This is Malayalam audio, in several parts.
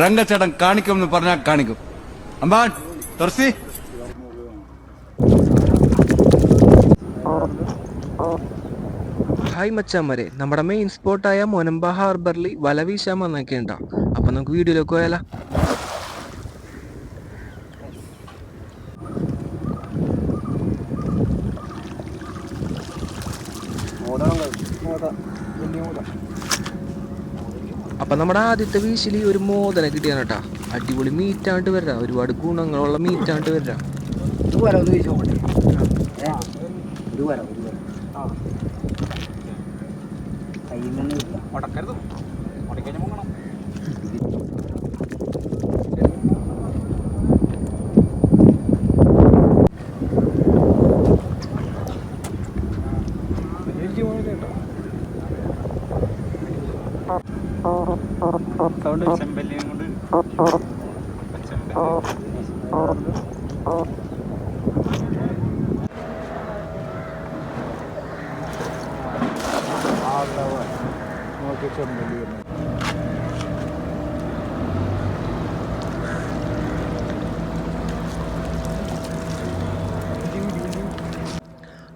രംഗച്ചേട്ടൻ കാണിക്കുമെന്ന് പറഞ്ഞാൽ കാണിക്കും. അമ്പാൻ തുറസി. ഹായ് മച്ചാമ്മരെ നമ്മുടെ മെയിൻ സ്പോട്ടായ മൊനമ്പ ഹാർബറിൽ വല വീശാൻ വന്നൊക്കെ ഉണ്ടാ അപ്പൊ നമുക്ക് വീഡിയോയിലേക്ക് പോയാലോ? അപ്പൊ നമ്മുടെ ആദ്യത്തെ വീശിൽ ഒരു മോദന കിട്ടിയാണ് കേട്ടോ. അടിപൊളി മീറ്റാണ്ട് വരാ ഒരുപാട് ഗുണങ്ങളുള്ള മീറ്റാണ്ട് വരാ ഇത് വരാം ഒന്ന് ചോദിച്ചു നോക്കട്ടെ ഏ? ഇത് വരാം ഇത് വരാം ആ കയ്യിൽ നിന്ന് ഇല്ല മുടക്കരുത് മുടക്കഴിഞ്ഞ് മുങ്ങണം സൗണ്ട് ചെമ്പല്ലിയും കൊണ്ട് ചെമ്പല്ലി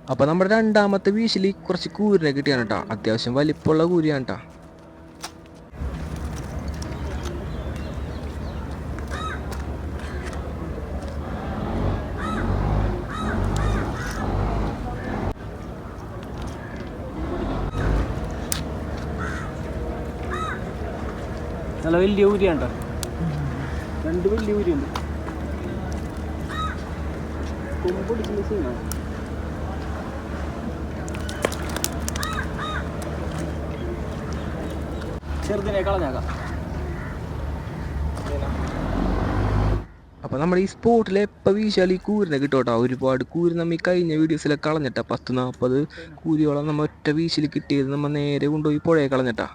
അപ്പൊ നമ്മുടെ രണ്ടാമത്തെ വീശലി കുറച്ച് കൂരിനെ കിട്ടിയാണ് കേട്ടോ അത്യാവശ്യം വലിപ്പമുള്ള കൂരിയാണ് കേട്ടാ നല്ല വലിയ ഊരിയുണ്ടോ? രണ്ട് വലിയ ഊരിയുണ്ട്. കൊമ്പൊടിക്കുന്ന സീനാണ് നമ്മുടെ ഈ സ്പോട്ടിൽ എപ്പോൾ വീശാൽ ഈ കൂരിനെ കിട്ടും കേട്ടോ ഒരുപാട് കൂരി നമ്മ ഈ കഴിഞ്ഞ വീഡിയോസിലെ കളഞ്ഞിട്ടാ. പത്ത് നാൽപ്പത് കൂരിയോളം നമ്മ ഒറ്റ വീശിൽ കിട്ടിയത് നമ്മ നേരെ കൊണ്ടുപോയി പുഴയെ കളഞ്ഞിട്ടാ.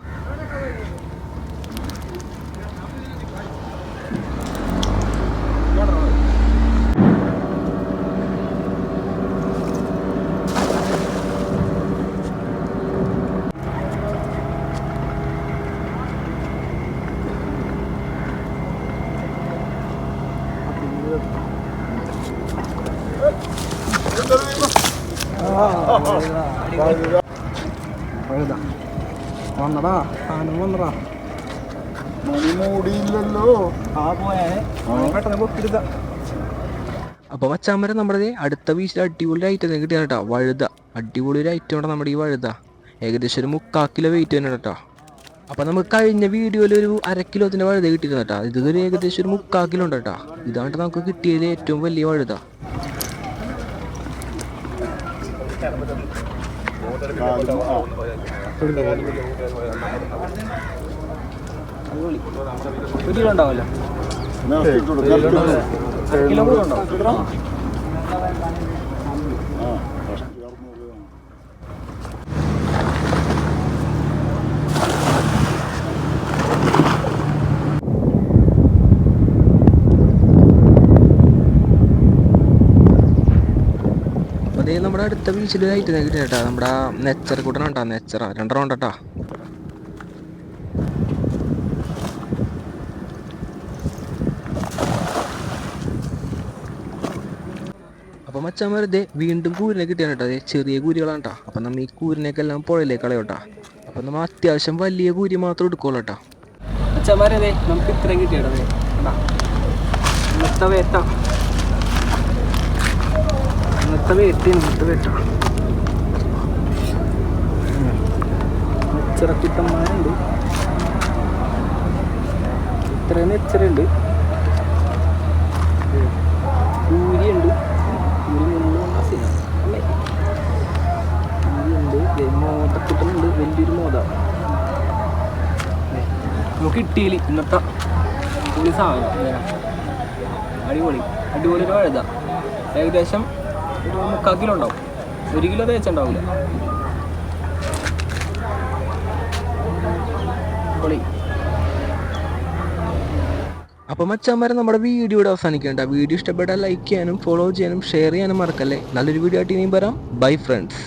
അപ്പൊ മച്ചാമ്പരം നമ്മുടെ അടുത്ത വീശിൽ അടിപൊളി ഐറ്റം കിട്ടിയാണ് കേട്ടോ വഴുത. അടിപൊളി ഒരു ഐറ്റം ആണ് നമ്മുടെ ഈ വഴുത. ഏകദേശം ഒരു മുക്കാ കിലോ വെയിറ്റ് തന്നെ കേട്ടോ. അപ്പൊ നമുക്ക് കഴിഞ്ഞ വീഡിയോയിൽ ഒരു അര കിലോത്തിന്റെ വഴുത കിട്ടിയിരുന്നു കേട്ടോ. ഇതൊരു ഏകദേശം ഒരു മുക്കാ കിലോ ഉണ്ട് കേട്ടോ. ഇതാണ് നമുക്ക് കിട്ടിയത് ഏറ്റവും വലിയ വഴുത അടിപൊളി ഒരു കിലോ ഉണ്ടാവില്ല കിലോ കൂടെ ഉണ്ടാവും നമ്മുടെ അടുത്ത ബീച്ചിൽ നൈറ്റ് നൈറ്റ് കേട്ടോ. നമ്മുടെ നെച്ചർ കൂട്ടണം കേട്ടോ നെച്ചറ. രണ്ടെണ്ണം ഉണ്ട് കേട്ടോ അപ്പൊ ദേ വീണ്ടും കൂരിനെ കിട്ടിയാണ് കേട്ടോ. അതെ ചെറിയ കൂരികളാണ് കേട്ടോ. അപ്പൊ നമ്മ ഈ കൂരിനെയൊക്കെ എല്ലാം പുഴയിലേക്ക് കളയോട്ടാ. അപ്പൊ നമ്മ അത്യാവശ്യം വലിയ കൂരി മാത്രം എടുക്കുള്ളൂ കേട്ടോ. അച്ഛന്മാരെ നമുക്ക് ഇത്രയും കിട്ടിയാണ് അതെ വേട്ട ഇന്നത്തെ വേട്ട ഇന്നത്തെ വേട്ട നെച്ചിറക്കുട്ടന്മാരുണ്ട് ഇത്രയും നെച്ചറുണ്ട് കൂരിയുണ്ട് കൂരിയുണ്ട് മോതക്കുട്ടനുണ്ട് വലിയൊരു മോത നമുക്ക് കിട്ടിയില്ല ഇന്നത്തെ പൊളി സാധനം. അടിപൊളി. അടിപൊളി ഒരു വഴുത ഏകദേശം ഒരു മുക്കാൽ കിലോ ഒരു കിലോ തേച്ചുണ്ടാവില്ല പൊളി. അപ്പൊ മച്ചാന്മാരെ നമ്മുടെ വീഡിയോ ഇവിടെ അവസാനിക്കേണ്ട. വീഡിയോ ഇഷ്ടപ്പെട്ടാൽ ലൈക്ക് ചെയ്യാനും ഫോളോ ചെയ്യാനും ഷെയർ ചെയ്യാനും മറക്കല്ലേ? നല്ലൊരു വീഡിയോ ആയിട്ട് ഇനിയും വരാം. Bye friends